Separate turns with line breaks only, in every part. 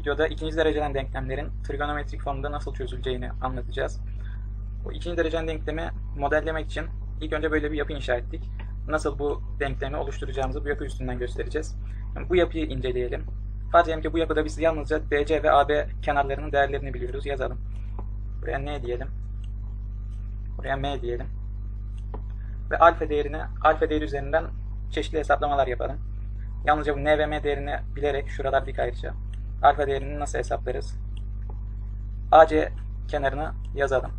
videoda ikinci dereceden denklemlerin trigonometrik formda nasıl çözüleceğini anlatacağız. Bu ikinci dereceden denklemi modellemek için ilk önce böyle bir yapı inşa ettik. Nasıl bu denklemi oluşturacağımızı bu yapı üstünden göstereceğiz. Yani bu yapıyı inceleyelim. Farz edelim ki bu yapıda biz yalnızca DC ve AB kenarlarının değerlerini biliyoruz. Yazalım. Buraya N diyelim. Buraya M diyelim. Ve alfa değerini, alfa değeri üzerinden çeşitli hesaplamalar yapalım. Yalnızca bu N ve M değerini bilerek şuralar dik ayrıca. Alfa değerini nasıl hesaplarız? AC kenarını yazalım.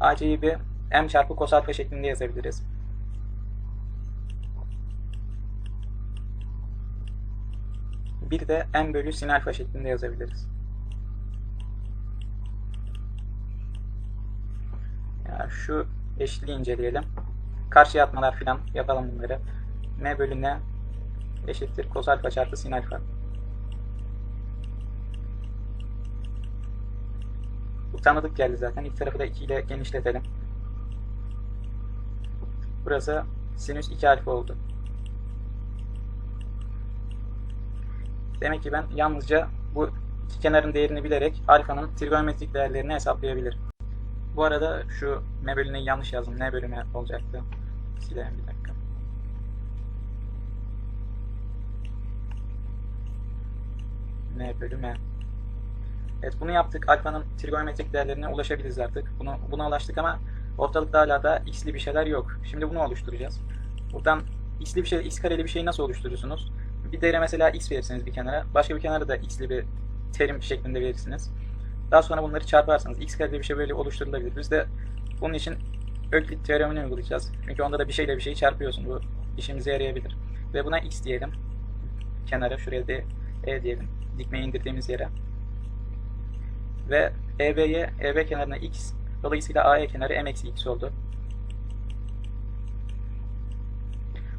AC'yi bir M çarpı cos alfa şeklinde yazabiliriz. Bir de M bölü sin alfa şeklinde yazabiliriz. Ya şu eşitliği inceleyelim. Karşıya atmalar filan yapalım bunları. M bölü N eşittir cos alfa çarpı sin alfa. Tanıdık geldi zaten. İlk tarafı da 2 ile genişletelim. Burası sinüs 2 alfa oldu. Demek ki ben yalnızca bu iki kenarın değerini bilerek alfanın trigonometrik değerlerini hesaplayabilirim. Bu arada şu m bölü n'yi yanlış yazdım. n bölü m olacaktı. Silelim bir dakika. m bölü m. Evet bunu yaptık. Alfanın trigonometrik değerlerine ulaşabiliriz artık. Bunu, buna ulaştık ama ortalıkta hala da x'li bir şeyler yok. Şimdi bunu oluşturacağız. Buradan x'li bir şey, x kareli bir şeyi nasıl oluşturursunuz? Bir değere mesela x verirsiniz bir kenara. Başka bir kenara da x'li bir terim şeklinde verirsiniz. Daha sonra bunları çarparsanız x kareli bir şey böyle oluşturulabilir. Biz de bunun için Öklit teoremini uygulayacağız. Çünkü onda da bir şeyle bir şeyi çarpıyorsun. Bu işimize yarayabilir. Ve buna x diyelim. Kenara şuraya da e diyelim. Dikmeyi indirdiğimiz yere. Ve EB'ye, EB kenarına x. Dolayısıyla AE kenarı m eksi x oldu.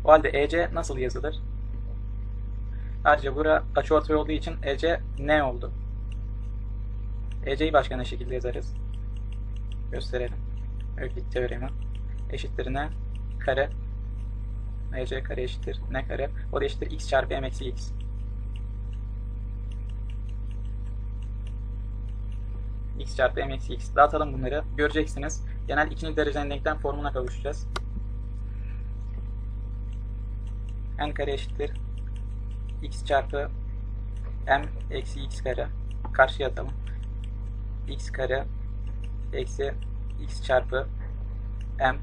O halde EC nasıl yazılır? Ayrıca bura açıortay olduğu için EC ne oldu? EC'yi başka ne şekilde yazarız? Gösterelim. Öklit teoremi eşittir ne? Kare EC kare eşittir ne kare? O da eşittir x çarpı m eksi x. x çarpı m eksi x. Dağıtalım bunları. Göreceksiniz. Genel ikinci dereceden denklem formuna kavuşacağız. n kare eşittir x çarpı m eksi x kare. Karşıya atalım. x kare eksi x çarpı m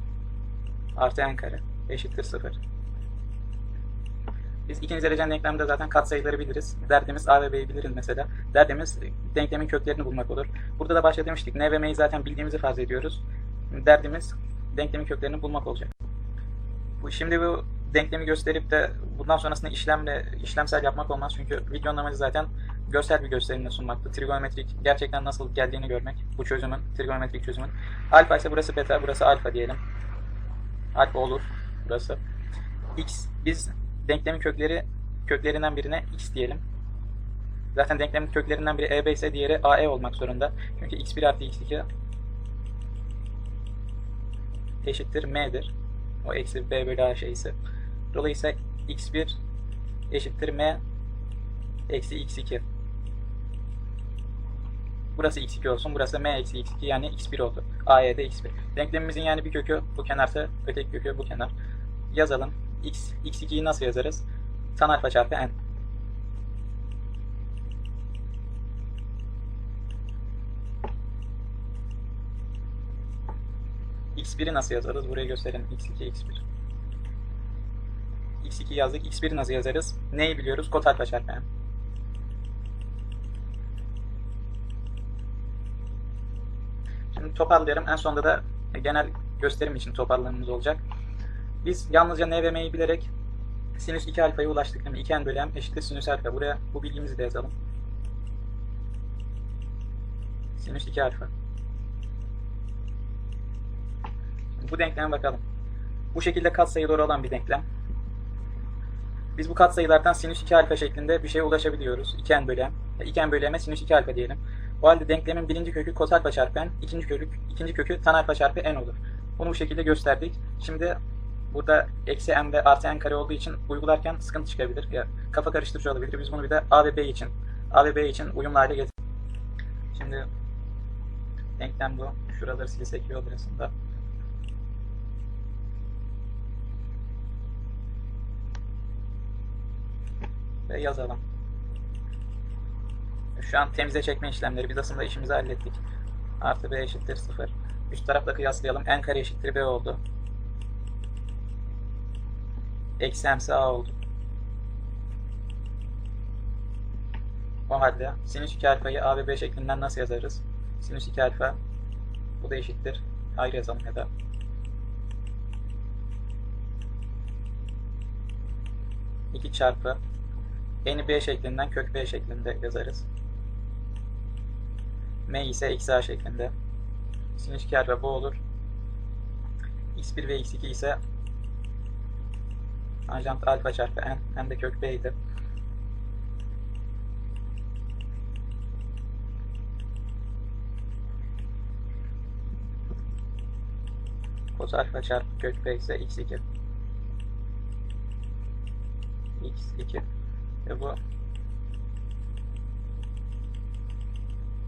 artı n kare eşittir 0. Biz ikinci derecen denklemde zaten katsayıları biliriz. Derdimiz a ve b'yi biliriz mesela. Derdimiz denklemin köklerini bulmak olur. Burada da başta demiştik n ve m'yi zaten bildiğimizi farz ediyoruz. Derdimiz denklemin köklerini bulmak olacak. Bu şimdi bu denklemi gösterip de bundan sonrasında işlemle işlemsel yapmak olmaz. Çünkü videonun amacı zaten görsel bir gösterimle sunmaktı. Trigonometrik gerçekten nasıl geldiğini görmek. Bu çözümün, trigonometrik çözümün. Alfa ise burası beta, burası alfa diyelim. Alfa olur burası. X. Biz denklemin kökleri köklerinden birine x diyelim. Zaten denklemin köklerinden biri EB ise diğeri AE olmak zorunda. Çünkü x1 artı x2 eşittir m'dir. O eksi b bölü a şeysi. Dolayısıyla x1 eşittir m eksi x2. Burası x2 olsun. Burası m eksi x2 yani x1 oldu. AE'de x1. Denklemimizin yani bir kökü bu kenarsa öteki kökü bu kenar. Yazalım. X, x2'yi nasıl yazarız? Tan alfa çarpı n. x1'i nasıl yazarız? Buraya gösterelim. x2, x1. x2 yazdık. x1'i nasıl yazarız? Neyi biliyoruz? Kot alfa çarpı n. Şimdi toparlayalım. En sonunda da genel gösterim için toparlamamız olacak. Biz yalnızca n ve m'yi bilerek sinüs 2 alfaya ulaştık. Yani 2n bölü m eşittir sinüs alfa. Buraya bu bilgimizi de yazalım. Sinüs 2 alfa. Bu denkleme bakalım. Bu şekilde katsayıları olan bir denklem. Biz bu katsayılardan sinüs 2 alfa şeklinde bir şeye ulaşabiliyoruz. 2n bölü m. 2n bölü m'e sinüs 2 alfa diyelim. O halde denklemin birinci kökü cos alfa çarpı n, ikinci kökü, ikinci kökü tan alfa çarpı n olur. Bunu bu şekilde gösterdik. Şimdi burada eksi m ve artı n kare olduğu için uygularken sıkıntı çıkabilir. Ya, kafa karıştırıcı olabilir. Biz bunu bir de a ve b için A ve B için uyumlu hale getir. Şimdi denklem bu. Şuraları silsek iyi olur aslında. Ve yazalım. Şu an temize çekme işlemleri. Biz aslında işimizi hallettik. Artı B eşittir 0. Üst tarafla kıyaslayalım. N kare eşittir B oldu. Eksi M'si A oldu. O halde sinüs 2 alfayı A ve B şeklinden nasıl yazarız? Sinüs 2 alfa bu da eşittir. Ayrı yazalım ya da. İki çarpı n'i b şeklinden kök b şeklinde yazarız. m ise eksi a şeklinde. Sinüs 2 alfa bu olur. x1 ve x2 ise tanjant alfa çarpı n hem de kök b idi. Kos alfa çarpı kök b ise x2. x2 ve bu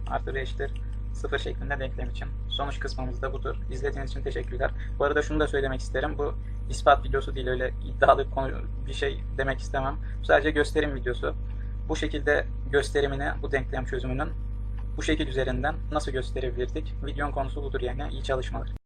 artı 5 eşittir 0 şeklinde denklem için. Sonuç kısmımız da budur. İzlediğiniz için teşekkürler. Bu arada şunu da söylemek isterim. Bu ispat videosu değil öyle iddialı konu bir şey demek istemem. Sadece gösterim videosu. Bu şekilde gösterimini bu denklem çözümünün bu şekil üzerinden nasıl gösterebilirdik? Videonun konusu budur yani. İyi çalışmalar.